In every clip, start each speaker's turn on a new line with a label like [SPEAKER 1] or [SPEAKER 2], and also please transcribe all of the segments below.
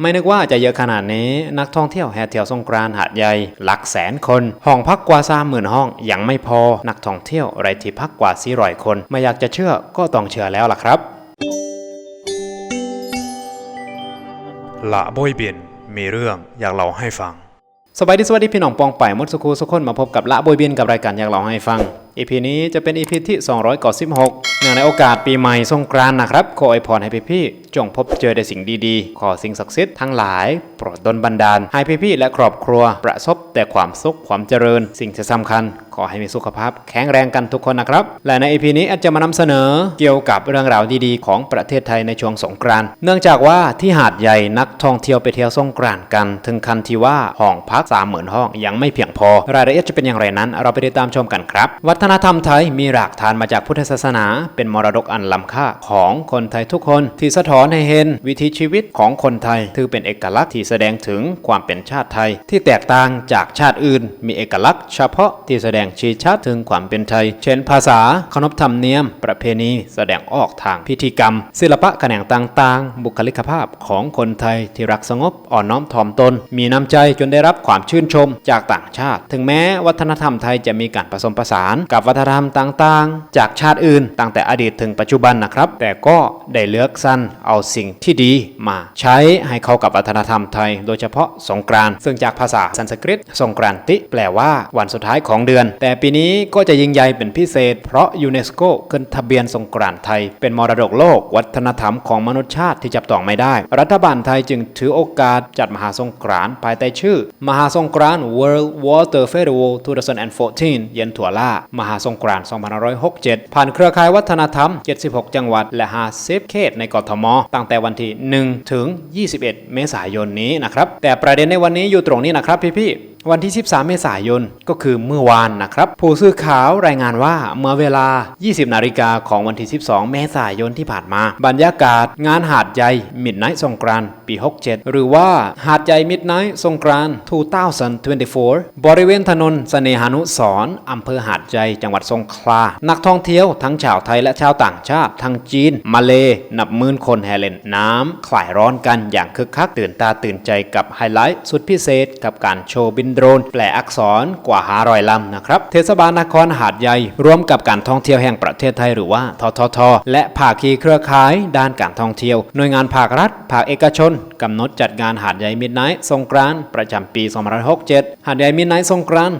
[SPEAKER 1] ไม่นึกว่าจะเยอะขนาดนี้ นักท่องเที่ยวแห่เที่ยวสงกรานต์หาดใหญ่หลักแสนคน ห้องพักกว่าสามหมื่นห้อง ยังไม่พอ นักท่องเที่ยวไร้ที่พักกว่าสี่ร้อยคน ไม่อยากจะเชื่อก็ต้องเชื่อแล้วล่ะครับ
[SPEAKER 2] ละบอยเบียนมีเรื่องอยากเล่าให้ฟัง
[SPEAKER 1] สวัสดีสวัสดีพี่น้องปองไปายมดสุคูสุกคนมาพบกับละบอยบินกับรายการอยากเล่าให้ฟัง อีพีนี้จะเป็นอีพีที่ 296เนื่องในโอกาสปีใหม่สงกรานต์นะครับ ขออวยพรให้พี่ๆจงพบเจอแต่สิ่งดีๆ ขอสิ่งศักดิ์สิทธิ์ทั้งหลาย โปรดดลบันดาล ให้พี่ๆและครอบครัว ประสบแต่ความสุขความเจริญ สิ่งที่สำคัญ ขอให้มีสุขภาพแข็งแรงกันทุกคนนะครับ และในอีพีนี้อาจจะมานำเสนอเกี่ยวกับเรื่องราวดีๆ ของประเทศไทยในช่วงสงกรานต์เนื่องจากว่าที่หาดใหญ่นักท่องเที่ยวไปเที่ยวสงกรานต์กัน ถึงคันที่ว่าห้องพักสามหมื่นห้องยังไม่เพียงพอ รายละเอียดจะเป็นอย่างไรนั้น เราไปติดตามชมกันครับวัฒฒนธรรมไทยมีรากฐานมาจากพุทธศาสนา เป็นมรดกอันล้ำค่าของคนไทยทุกคนที่สะท้อนให้เห็นวิถีชีวิตของคนไทย ถือเป็นเอกลักษณ์ที่แสดงถึงความเป็นชาติไทย ที่แตกต่างจากชาติอื่น มีเอกลักษณ์เฉพาะที่แสดงชี้ชัดถึงความเป็นไทย เช่น ภาษาขนบธรรมเนียม ประเพณี แสดงออกทางพิธีกรรม ศิลปะแขนงต่างๆ บุคลิกภาพของคนไทยที่รักสงบอ่อนน้อมถ่อมตน มีน้ำใจจนได้รับความชื่นชมจากต่างชาติ ถึงแม้วัฒนธรรมไทยจะมีการผสมผสานกับวัฒนธรรมต่างๆ จากชาติอื่นตั้งแต่อดีตถึงปัจจุบันนะครับ แต่ก็ได้เลือกสรรเอาสิ่งที่ดีมาใช้ให้เข้ากับวัฒนธรรมไทย โดยเฉพาะสงกรานต์ซึ่งจากภาษาสันสกฤตสงกรานติ แปลว่าวันสุดท้ายของเดือน แต่ปีนี้ก็จะยิ่งใหญ่เป็นพิเศษ เพราะยูเนสโกขึ้นทะเบียนสงกรานต์ไทย เป็นมรดกโลก วัฒนธรรมของมนุษยชาติที่จับต้องไม่ได้ รัฐบาลไทยจึงถือโอกาสจัดมหาสงกรานต์ภายใต้ชื่อ มหาสงกรานต์ World Water Festival 2014 เย็นถั่วล่ามหาสงกรานต์2567 ผ่านเครือข่ายวัฒนธรรม 76 จังหวัด และ 50 เขตในกทม ตั้งแต่วันที่ 1 ถึง 21 เมษายนนี้นะครับ แต่ประเด็นในวันนี้อยู่ตรงนี้นะครับพี่ๆ วันที่ 13 เมษายนก็คือเมื่อวานนะครับ ผู้สื่อข่าวรายงานว่าเมื่อเวลา 20 นาฬิกาของวันที่ 12 เมษายนที่ผ่านมา บรรยากาศงานหาดใหญ่มิดไนท์สงกรานปี 67 หรือว่าหาดใหญ่มิดไนท์สงกรานต์2024 บริเวณถนนเสนหานุสรณ์อำเภอหาดใหญ่จังหวัดสงขลา นักท่องเที่ยวทั้งชาวไทยและชาวต่างชาติ ทั้งจีน มาเล นับหมื่นคนแห่เล่นน้ำคลายร้อนกันอย่างคึกคักตื่นตาตื่นใจกับไฮไลท์สุดพิเศษกับการโชว์บินโดรนแปลอักษรกว่า500ลำนะครับ เทศบาลนครหาดใหญ่ร่วมกับการท่องเที่ยวแห่งประเทศไทยหรือว่าททท และภาคีเครือข่ายด้านการท่องเที่ยว หน่วยงานภาครัฐ ภาคเอกชนกำหนดจัดงานหาดใหญ่มิดไนท์สงกรานต์ประจำปี 2567 หาดใหญ่มิดไนท์สงกรานต์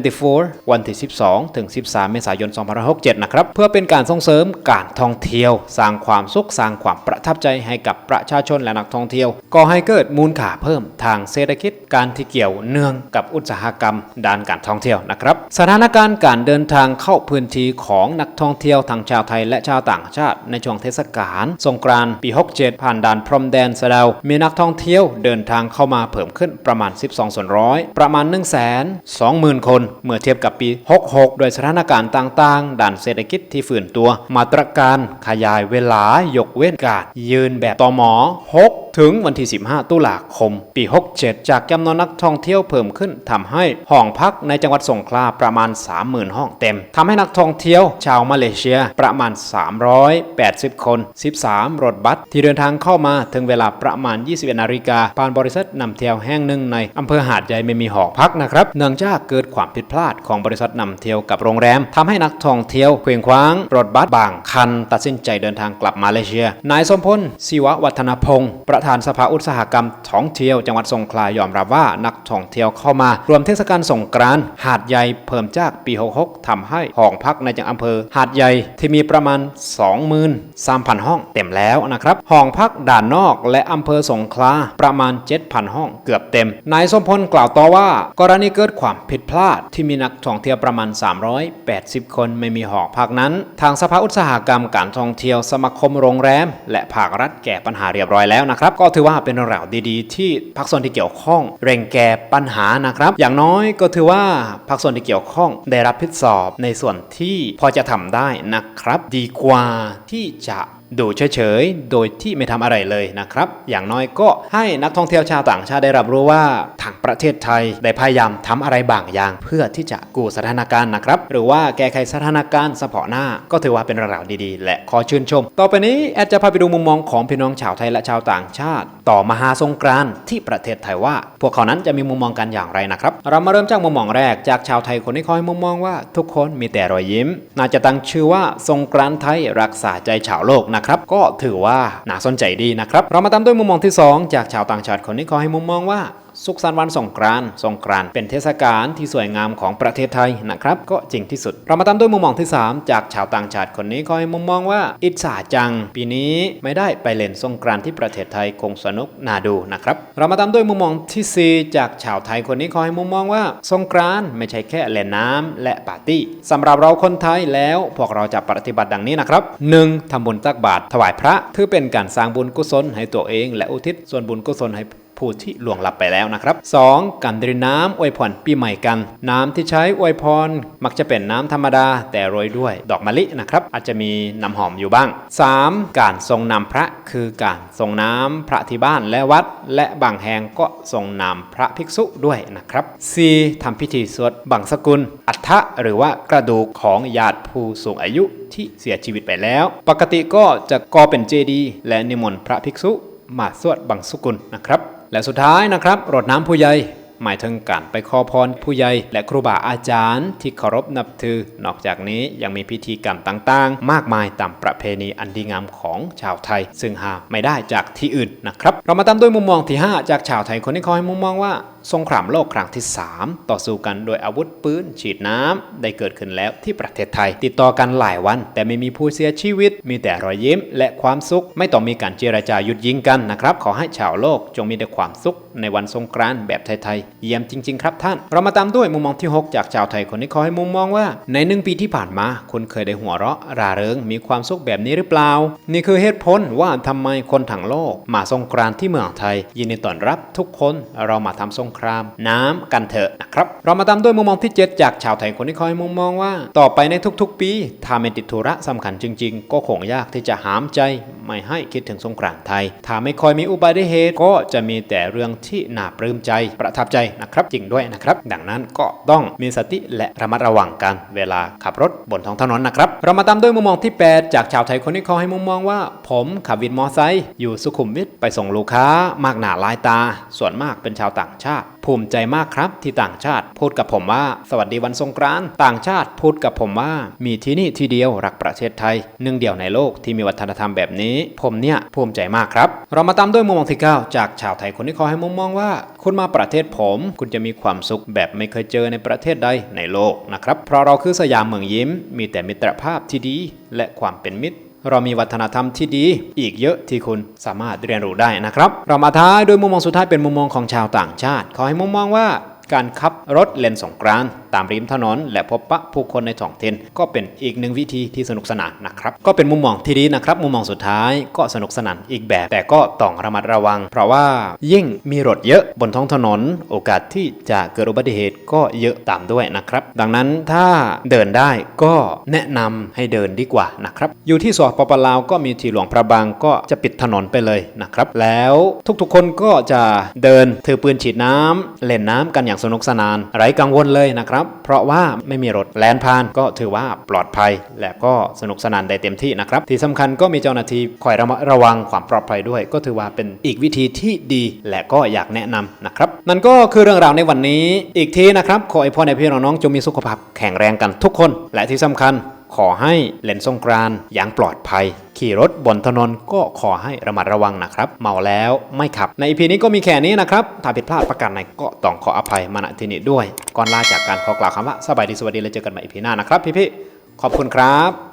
[SPEAKER 1] 2024 วันที่ 12 ถึง 13 เมษายน 2567 นะครับ เพื่อเป็นการส่งเสริมการท่องเที่ยว สร้างความสุขสร้างความประทับใจให้กับประชาชนและนักท่องเที่ยวก่อให้เกิดมูลค่าเพิ่มทางเศรษฐกิจการที่เกี่ยวเนื่องกับอุตสาหกรรมด้านการท่องเที่ยวนะครับ สถานการณ์การเดินทางเข้าพื้นที่ของนักท่องเที่ยวทั้งชาวไทยและชาวต่างชาติ ในช่วงเทศกาลสงกรานต์ปี 67 ผ่านด่านพรมแดนสะดามีนักท่องเที่ยวเดินทางเข้ามาเพิ่มขึ้นประมาณ 12 ส่วนร้อยประมาณ 1 2 0 0 0 0 คน เมื่อเทียบกับปี 66 โดยสถานการณ์ต่างๆด้านเศรษฐกิจที่ฝืนตัว มาตรการขยายเวลายกเว้นการยืนแบบตอหมอ6 ถึงวันที่ 15 ตุลาคม ปี 67 จากจำนวนนักท่องเที่ยวเพิ่มขึ้นทำให้ห้องพักในจังหวัดสงขลาประมาณ 30,000 ห้องเต็มทำให้นักท่องเที่ยวชาวมาเลเซียประมาณ 380 คน 13 รถบัสที่เดินทางเข้ามาถึงเวลาประมาณ 21 นาฬิกาผ่านบริษัทนำเที่ยวแห่งหนึ่งในอำเภอหาดใหญ่ไม่มีหอพักนะครับเนื่องจากเกิดความผิดพลาดของบริษัทนำเที่ยวกับโรงแรมทำให้นักท่องเที่ยวเคว้งคว้างรถบัสบางคัน ตัดสินใจเดินทางกลับมาเลเซียนายสมพลศิวะวัฒนพงศ์ประธานสภาอุตสาหกรรมท่องเที่ยวจังหวัดสงขลายอมรับว่านักท่องเที่ยวเข้ามา รวมเทศกาลสงกรานต์หาดใหญ่เพิ่มจากปี 66ทำให้ห้องพักในจังอำเภอ หาดใหญ่ที่มีประมาณ 23,000 ห้องเต็มแล้วนะครับห้องพักด่านนอกและอำเภอสงขลาประมาณ 7,000 ห้องเกือบเต็มนายสมพลกล่าวต่อว่า กรณีเกิดความผิดพลาดที่มีนักท่องเที่ยวประมาณ 380 คนไม่มีหอพักนั้น ทางสภาอุตสาหกรรมการท่องเที่ยวสมาคมโรงแรม และภาครัฐแก้ปัญหาเรียบร้อยแล้วนะครับนะครับ ก็ถือว่าเป็นเรื่องราวดีๆ ที่ภาคส่วนที่เกี่ยวข้องเร่งแก้ปัญหานะครับ อย่างน้อยก็ถือว่าภาคส่วนที่เกี่ยวข้องได้รับผิดชอบในส่วนที่พอจะทำได้นะครับ ดีกว่าที่จะ ดูเฉยๆ โดยที่ไม่ทำอะไรเลยนะครับ อย่างน้อยก็ให้นักท่องเที่ยวชาวต่างชาติได้รับรู้ว่าทางประเทศไทยได้พยายามทำอะไรบางอย่าง เพื่อที่จะกู้สถานการณ์นะครับ หรือว่าแก้ไขสถานการณ์เฉพาะหน้าก็ถือว่าเป็นเรื่องราดีๆ และขอชื่นชม ต่อไปนี้แอดจะพาไปดูมุมมองของพี่น้องชาวไทยและชาวต่างชาติ ต่อมหาสงกรานต์ที่ประเทศไทยว่า พวกเขานั้นจะมีมุมมองกันอย่างไรนะครับ เรามาเริ่มจากมุมมองแรกจากชาวไทยคนที่คอยมุมมองว่า ทุกคนมีแต่รอยยิ้ม น่าจะตั้งชื่อว่าสงกรานต์ไทยรักษาใจชาวโลกนะครับ ก็ถือว่าน่าสนใจดีนะครับ เรามาตามด้วยมุมมองที่สองจากชาวต่างชาติคนนี้ขอให้มุมมองว่า สุขสันต์วันสงกรานต์สงกรานต์เป็นเทศกาลที่สวยงามของประเทศไทยนะครับ ก็จริงที่สุด เรามาตามด้วยมุมมองที่ 3 จากชาวต่างชาติคนนี้คอยมุมมองว่า อิจฉาจัง ปีนี้ไม่ได้ไปเล่นสงกรานต์ที่ประเทศไทยคงสนุกน่าดูนะครับ เรามาตามด้วยมุมมองทีสี่4 จากชาวไทยคนนี้คอยมุมมองว่าสงกรานต์ไม่ใช่แค่เล่นน้ำและปาร์ตี้สำหรับเราคนไทยแล้วพวกเราจะปฏิบัติดังนี้นะครับ 1. ทำบุญตักบาตรถวายพระถือเป็นการสร้างบุญกุศลให้ตัวเอง และอุทิศส่วนบุญกุศลให้ ผู้ที่ล่วงลับไปแล้วนะครับ 2. การดื่มน้ำอวยพรปีใหม่กัน น้ำที่ใช้อวยพรมักจะเป็นน้ำธรรมดา แต่โรยด้วยดอกมะลินะครับ อาจจะมีน้ำหอมอยู่บ้าง 3. การทรงนำพระคือการทรงน้ำพระที่บ้านและวัด และบางแห่งก็ทรงนำพระภิกษุด้วยนะครับ 4. ทำพิธีสวดบังสกุล อัฐะหรือว่ากระดูกของญาติผู้สูงอายุที่เสียชีวิตไปแล้ว ปกติก็จะก่อเป็นเจดีย์และนิมนต์พระภิกษุมาสวดบังสุกุลนะครับ และสุดท้ายนะครับรดน้ำผู้ใหญ่หมายถึงการไปขอพรผู้ใหญ่และครูบาอาจารย์ที่เคารพนับถือ นอกจากนี้ยังมีพิธีกรรมต่างๆ มากมายตามประเพณีอันดีงามของชาวไทย ซึ่งหาไม่ได้จากที่อื่นนะครับ เรามาตามด้วยมุมมองที่ 5 จากชาวไทยคนที่คอยมุมมองว่าสงครามโลกครั้งที่ 3 ต่อสู้กันโดยอาวุธปืนฉีดน้ำได้เกิดขึ้นแล้วที่ประเทศไทย ติดต่อกันหลายวัน แต่ไม่มีผู้เสียชีวิต มีแต่รอยยิ้ม และความสุข ไม่ต้องมีการเจรจาหยุดยิงกันนะครับ ขอให้ชาวโลกจงมีแต่ความสุขในวันสงกรานต์แบบไทยๆเยี่ยมจริง ๆ ครับท่าน เรามาตามด้วยมุมมองที่ 6 จากชาวไทยคนนี้ขอให้มุมมองว่า ในหนึ่งปีที่ผ่านมาคุณเคยได้หัวเราะราเริงมีความสุขแบบนี้หรือเปล่า นี่คือเหตุผลว่าทำไมคนทั้งโลก มาสงกรานต์ที่เมืองไทย ยินดีต้อนรับทุกคนเรามาทำสงครามน้ำกันเถอะนะครับ เรามาตามด้วยมุมมองที่ 7 จากชาวไทยคนที่คอยมุมมองว่า ต่อไปในทุกๆ ปีถ้าไม่ติดธุระสำคัญจริง ๆ ก็คงยากที่จะหามใจ ไม่ให้คิดถึงสงกรานต์ไทย ถ้าไม่ค่อยมีอุบัติเหตุก็จะมีแต่เรื่องที่น่าปลื้มใจประทับใจนะครับจริงด้วยนะครับ ดังนั้นก็ต้องมีสติและระมัดระวังกันเวลาขับรถบนท้องถนนนะครับ เรามาตามด้วยมุมมองที่ 8 จากชาวไทยคนที่เขาให้มุมมองว่า ผมขับวินมอไซค์อยู่สุขุมวิทไปส่งลูกค้ามากหนาหลายตา ส่วนมากเป็นชาวต่างชาติ ภูมิใจมากครับ ที่ต่างชาติ พูดกับผมว่า สวัสดีวันสงกรานต์ต่างชาติพูดกับผมว่า มีที่นี่ที่เดียวรักประเทศไทยหนึ่งเดียวในโลกที่มีวัฒนธรรมแบบนี้ ผมเนี่ยภูมิใจมากครับ เรามาตามด้วยมุมมองที่9จากชาวไทยคนที่เขาให้มุมมองว่า คุณมาประเทศผม คุณจะมีความสุขแบบไม่เคยเจอในประเทศใดในโลกนะครับเพราะเราคือสยามเมืองยิ้ม มีแต่มิตรภาพที่ดี และความเป็นมิตร เรามีวัฒนธรรมที่ดีอีกเยอะที่คุณสามารถเรียนรู้ได้นะครับ เรามาท้ายด้วยมุมมองสุดท้ายเป็นมุมมองของชาวต่างชาติ ขอให้มุมมองว่าการขับรถเล่นสงกรานต์ตามริมถนน และพบปะผู้คนในท้องถิ่นก็เป็นอีกหนึ่งวิธีที่สนุกสนานนะครับ ก็เป็นมุมมองที่ดีนะครับ มุมมองสุดท้ายก็สนุกสนานอีกแบบ แต่ก็ต้องระมัดระวัง เพราะว่ายิ่งมีรถเยอะบนท้องถนน โอกาสที่จะเกิดอุบัติเหตุก็เยอะตามด้วยนะครับ ดังนั้นถ้าเดินได้ก็แนะนำให้เดินดีกว่านะครับ อยู่ที่สปปลาวก็มีที่หลวงพระบางก็จะปิดถนนไปเลยนะครับ แล้วทุกๆคนก็จะเดินถือปืนฉีดน้ำเล่นน้ำกันอย่างสนุกสนานไร้กังวลเลยนะครับเพราะว่าไม่มีรถแลนพานก็ถือว่าปลอดภัย และก็สนุกสนานได้เต็มที่นะครับ ที่สำคัญก็มีเจ้าหน้าที่คอยระมัดระวังความปลอดภัยด้วย ก็ถือว่าเป็นอีกวิธีที่ดีและก็อยากแนะนำนะครับนั่นก็คือเรื่องราวในวันนี้ อีกทีนะครับขอให้พ่อในพี่น้องๆจงมีสุขภาพแข็งแรงกันทุกคน และที่สำคัญ ขอให้เล่นสงกรานอย่างปลอดภัย ขี่รถบนถนนก็ขอให้ระมัดระวังนะครับ เมาแล้วไม่ขับ ในอีพีนี้ก็มีแค่นี้นะครับ ถ้าผิดพลาดประการไหนก็ต้องขออภัยมาณที่นี้ด้วย ก่อนลาจากการขอกล่าวคำว่าสบายดีสวัสดีแล้วเจอกันใหม่อีพีหน้านะครับพี่ๆขอบคุณครับ